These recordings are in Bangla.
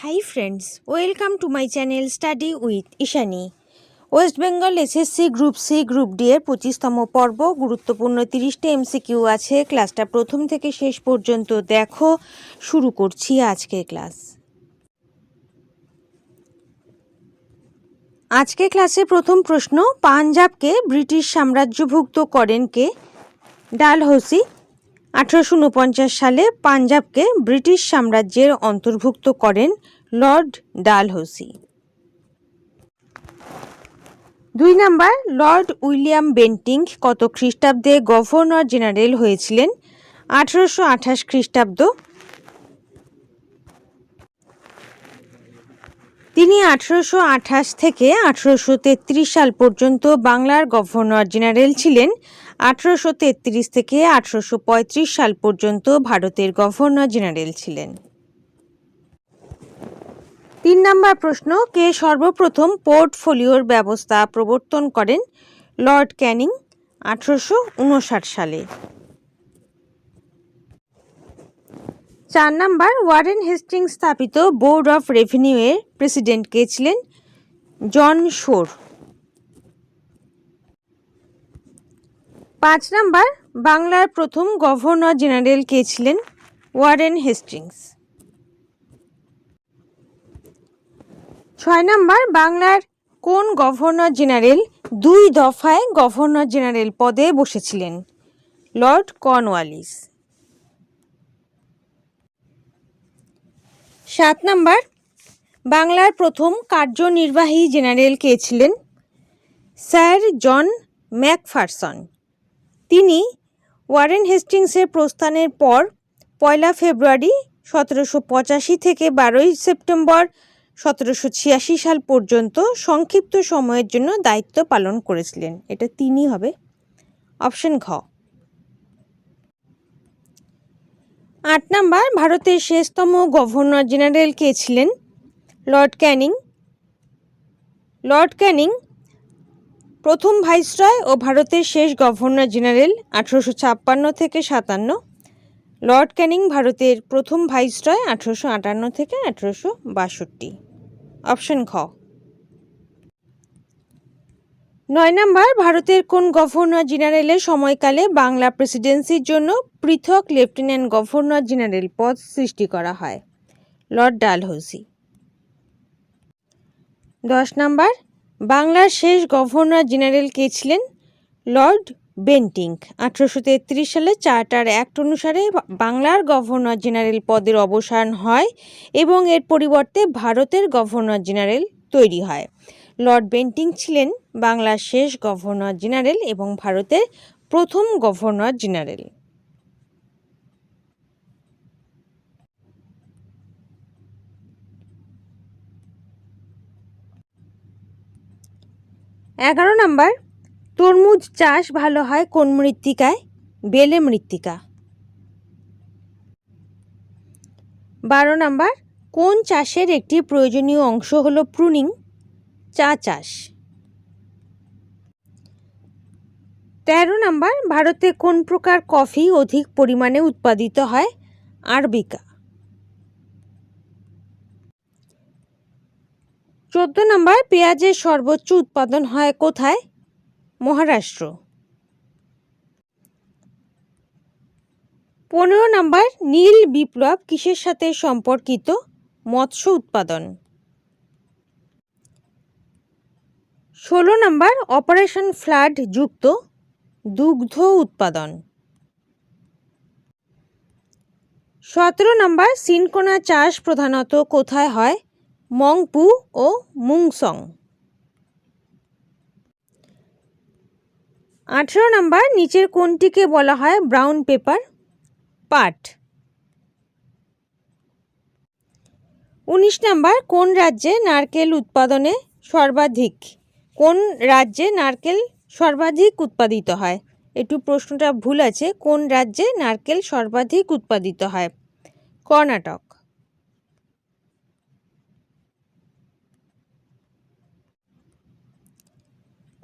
Hi friends welcome to my channel study with Ishani West Bengal SSC group C group D এর পঁচিশতম পর্ব, গুরুত্বপূর্ণ তিরিশটা এমসিকিউ আছে। ক্লাসটা প্রথম থেকে শেষ পর্যন্ত দেখো। শুরু করছি আজকের ক্লাস আজকে ক্লাসে প্রথম প্রশ্ন, পাঞ্জাবকে ব্রিটিশ সাম্রাজ্যভুক্ত করেন কে? ডালহৌসি আঠারোশো উনপঞ্চাশ সালে পাঞ্জাবকে ব্রিটিশ সাম্রাজ্যের অন্তর্ভুক্ত করেন লর্ড ডালহৌসি। দুই নাম্বার, লর্ড উইলিয়াম বেন্টিং কত খ্রিস্টাব্দে গভর্নর জেনারেল হয়েছিলেন? আঠারোশো আঠাশ খ্রিস্টাব্দ। তিনি আঠারোশো আঠাশ থেকে আঠারোশো তেত্রিশ সাল পর্যন্ত বাংলার গভর্নর জেনারেল ছিলেন। আঠারোশো তেত্রিশ থেকে আঠারোশো পঁয়ত্রিশ সাল পর্যন্ত ভারতের গভর্নর জেনারেল ছিলেন। তিন নম্বর প্রশ্ন, কে সর্বপ্রথম পোর্টফোলিওর ব্যবস্থা প্রবর্তন করেন? লর্ড ক্যানিং, আঠারোশো উনষাট সালে। চার নাম্বার, ওয়ারেন হেস্টিং স্থাপিত বোর্ড অফ রেভিনিউ এর প্রেসিডেন্ট কে ছিলেন? John Shore. পাঁচ নাম্বার, বাংলার প্রথম গভর্নর জেনারেল কে ছিলেন? Warren Hastings. ছয় নাম্বার, বাংলার কোন গভর্নর জেনারেল দুই দফায় গভর্নর জেনারেল পদে বসেছিলেন? Lord Cornwallis. সাত নাম্বার, বাংলার প্রথম কার্যনির্বাহী জেনারেল কে ছিলেন? Sir John Macpherson. তিনি ওয়ারেন হেস্টিংসের প্রস্থানের পর পয়লা ফেব্রুয়ারি সতেরোশো পঁচাশি থেকে বারোই সেপ্টেম্বর সতেরোশো ছিয়াশি সাল পর্যন্ত সংক্ষিপ্ত সময়ের জন্য দায়িত্ব পালন করেছিলেন। এটা তিনি হবে। অপশন ঘ। আট নাম্বার, ভারতের শেষতম গভর্নর জেনারেল কে ছিলেন? লর্ড ক্যানিং। লর্ড ক্যানিং প্রথম ভাইসরয় ও ভারতের শেষ গভর্নর জেনারেল আঠারোশো ছাপ্পান্ন থেকে সাতান্ন, লর্ড ক্যানিং ভারতের প্রথম ভাইসরয় আঠারোশো আটান্ন থেকে আঠারোশো বাষট্টি। অপশন খ নয় নম্বর, ভারতের কোন গভর্নর জেনারেলের সময়কালে বাংলা প্রেসিডেন্সির জন্য পৃথক লেফটেন্যান্ট গভর্নর জেনারেল পদ সৃষ্টি করা হয়? Lord Dalhousie. দশ নম্বর বাংলার শেষ গভর্নর জেনারেল কে ছিলেন? Lord Bentinck. আঠারোশো তেত্রিশ সালে চার্টার অ্যাক্ট অনুসারে বাংলার গভর্নর জেনারেল পদের অবসান হয় এবং এর পরিবর্তে ভারতের গভর্নর জেনারেল তৈরি হয়। লর্ড বেন্টিং ছিলেন বাংলার শেষ গভর্নর জেনারেল এবং ভারতের প্রথম গভর্নর জেনারেল। এগারো নাম্বার, তরমুজ চাষ ভালো হয় কোন মৃত্তিকায়? বেলে মৃত্তিকা। বারো নাম্বার, কোন চাষের একটি প্রয়োজনীয় অংশ হলো প্রুনিং? চা চাষ। তেরো নাম্বার, ভারতে কোন প্রকার কফি অধিক পরিমাণে উৎপাদিত হয়? আরবিকা। চোদ্দ নম্বর, পেঁয়াজের সর্বোচ্চ উৎপাদন হয় কোথায়? মহারাষ্ট্র। পনেরো নম্বর, নীল বিপ্লব কিসের সাথে সম্পর্কিত? মৎস্য উৎপাদন। ষোলো নম্বর, অপারেশন ফ্লাড যুক্ত দুগ্ধ উৎপাদন। সতেরো নম্বর, সিনকোনা চাষ প্রধানত কোথায় হয়? মংপু ও মুংসং। আঠেরো নম্বর, নিচের কোনটিকে বলা হয় ব্রাউন পেপার? পাট। উনিশ নম্বর, কোন রাজ্যে নারকেল উৎপাদনে সর্বাধিক, কোন রাজ্যে নারকেল সর্বাধিক উৎপাদিত হয়? একটু প্রশ্নটা ভুল আছে, কোন রাজ্যে নারকেল সর্বাধিক উৎপাদিত হয়? কর্ণাটক।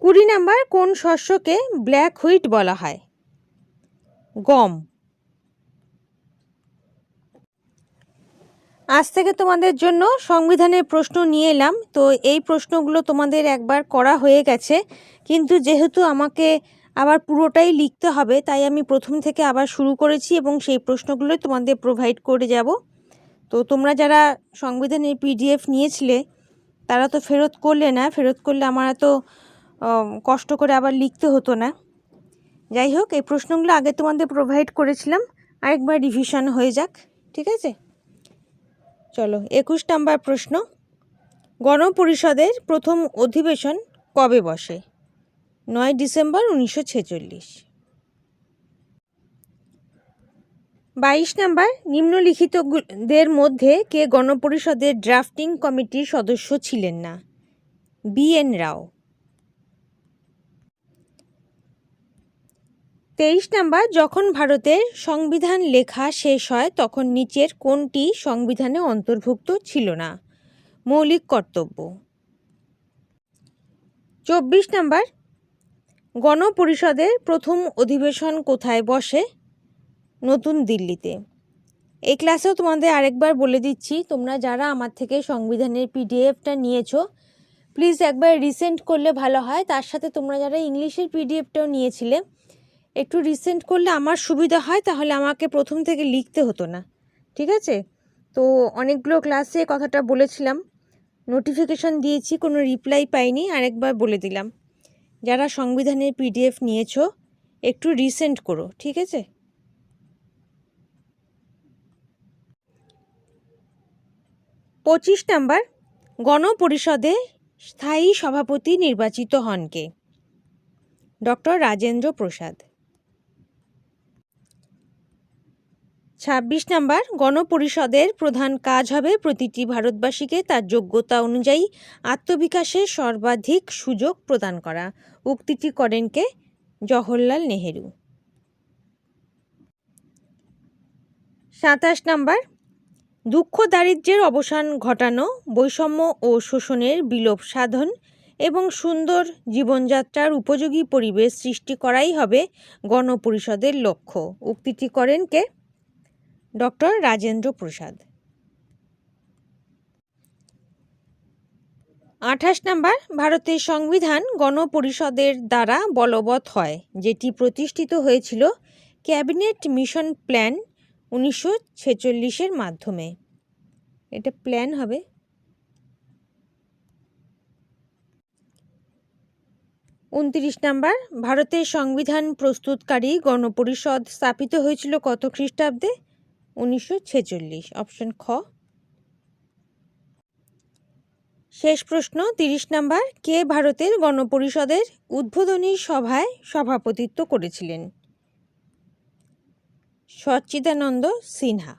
কুড়ি নাম্বার কোন শস্যকে ব্ল্যাক হুইট বলা হয়? গম। আজ থেকে তোমাদের জন্য সংবিধানের প্রশ্ন নিয়ে এলাম। তো এই প্রশ্নগুলো তোমাদের একবার করা হয়ে গেছে। কিন্তু যেহেতু আমাকে আবার পুরোটাই লিখতে হবে তাই আমি প্রথম থেকে আবার শুরু করেছি এবং সেই প্রশ্নগুলোই তোমাদের প্রোভাইড করে যাব। তো তোমরা যারা সংবিধানের পিডিএফ নিয়েছিলে তারা তো ফেরত করলে না। ফেরত করলে আমার আম, কষ্ট করে আবার লিখতে হতো না। যাই হোক, এই প্রশ্নগুলো আগে তোমাদের প্রোভাইড করেছিলাম, আরেকবার রিভিশন হয়ে যাক, ঠিক আছে? চলো, একুশ নাম্বার প্রশ্ন। গণপরিষদের প্রথম অধিবেশন কবে বসে? নয় ডিসেম্বর উনিশশো ছেচল্লিশ। বাইশ নাম্বার, নিম্নলিখিতদের মধ্যে কে গণপরিষদের ড্রাফটিং কমিটির সদস্য ছিলেন না? B N Rao. তেইশ নাম্বার, যখন ভারতের সংবিধান লেখা শেষ হয়, তখন নিচের কোনটি সংবিধানে অন্তর্ভুক্ত ছিল না? মৌলিক কর্তব্য। চব্বিশ নাম্বার, গণপরিষদের প্রথম অধিবেশন কোথায় বসে? নতুন দিল্লিতে। এই ক্লাসেও তোমাদের আরেকবার বলে দিচ্ছি, তোমরা যারা আমার থেকে সংবিধানের পিডিএফটা নিয়েছো, প্লিজ একবার রিসেন্ট করলে ভালো হয়। তার সাথে তোমরা যারা ইংলিশের পিডিএফটাও নিয়েছিলে একটু রিসেন্ট করলে আমার সুবিধা হয়, তাহলে আমাকে প্রথম থেকে লিখতে হতো না। ঠিক আছে? তো অনেকগুলো ক্লাসে কথাটা বলেছিলাম। নোটিফিকেশন দিয়েছি, কোনো রিপ্লাই পাইনি, আরেকবার বলে দিলাম। যারা সংবিধানের পিডিএফ নিয়েছো, একটু রিসেন্ট করো, ঠিক আছে? পঁচিশ নাম্বার, গণপরিষদে স্থায়ী সভাপতি নির্বাচিত হন কে? ডক্টর রাজেন্দ্র প্রসাদ। ছাব্বিশ নম্বর, গণপরিষদের প্রধান কাজ হবে প্রতিটি ভারতবাসীকে তার যোগ্যতা অনুযায়ী আত্মবিকাশের সর্বাধিক সুযোগ প্রদান করা। উক্তিটি করেন কে? জওহরলাল নেহেরু। সাতাশ নাম্বার, দুঃখ দারিদ্র্যের অবসান ঘটানো, বৈষম্য ও শোষণের বিলোপ সাধন এবং সুন্দর জীবনযাত্রার উপযোগী পরিবেশ সৃষ্টি করাই হবে গণপরিষদের লক্ষ্য। উক্তিটি করেন কে? ডক্টর রাজেন্দ্র প্রসাদ। আঠাশ নাম্বার, ভারতের সংবিধান গণপরিষদের দ্বারা বলবৎ হয়, যেটি প্রতিষ্ঠিত হয়েছিল ক্যাবিনেট মিশন প্ল্যান উনিশশো ছেচল্লিশের মাধ্যমে। এটা প্ল্যান হবে। উনত্রিশ নাম্বার, ভারতের সংবিধান প্রস্তুতকারী গণপরিষদ স্থাপিত হয়েছিল কত খ্রিস্টাব্দে? উনিশশো ছেচল্লিশ। অপশন খ। শেষ প্রশ্ন, তিরিশ নাম্বার, কে ভারতের গণপরিষদের উদ্বোধনী সভায় সভাপতিত্ব করেছিলেন? সচ্চিদানন্দ সিনহা।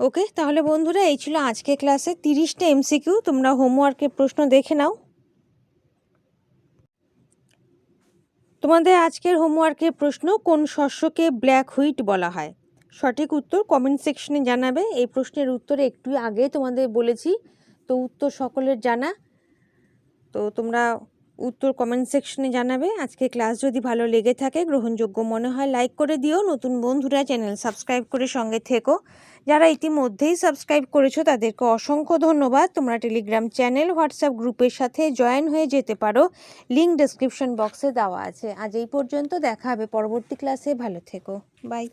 ওকে, তাহলে বন্ধুরা, এই ছিল আজকে ক্লাসে তিরিশটা এমসিকিউ। তোমরা হোমওয়ার্কের প্রশ্ন দেখে নাও। তোমাদের আজকের হোমওয়ার্কের প্রশ্ন, কোন শস্যকে ব্ল্যাক হুইট বলা হয়? সঠিক উত্তর কমেন্ট সেকশনে জানাবে। এই প্রশ্নের উত্তর একটু আগে তোমাদের বলেছি, তো উত্তর সকলের জানা। তো তোমরা উত্তর কমেন্ট সেকশনে জানাবে। আজকে ক্লাস যদি ভালো লেগে থাকে, গ্রহণযোগ্য মনে হয় লাইক করে দিও। নতুন বন্ধুরা চ্যানেল সাবস্ক্রাইব করে সঙ্গে থেকো। যারা ইতিমধ্যেই সাবস্ক্রাইব করেছ, তাদেরকে অসংখ্য ধন্যবাদ। তোমরা টেলিগ্রাম চ্যানেল হোয়াটসঅ্যাপ গ্রুপের সাথে জয়েন হয়ে যেতে পারো। লিঙ্ক ডেসক্রিপশন বক্সে দেওয়া আছে। আজ এই পর্যন্ত দেখা হবে পরবর্তী ক্লাসে ভালো থেকো। বাই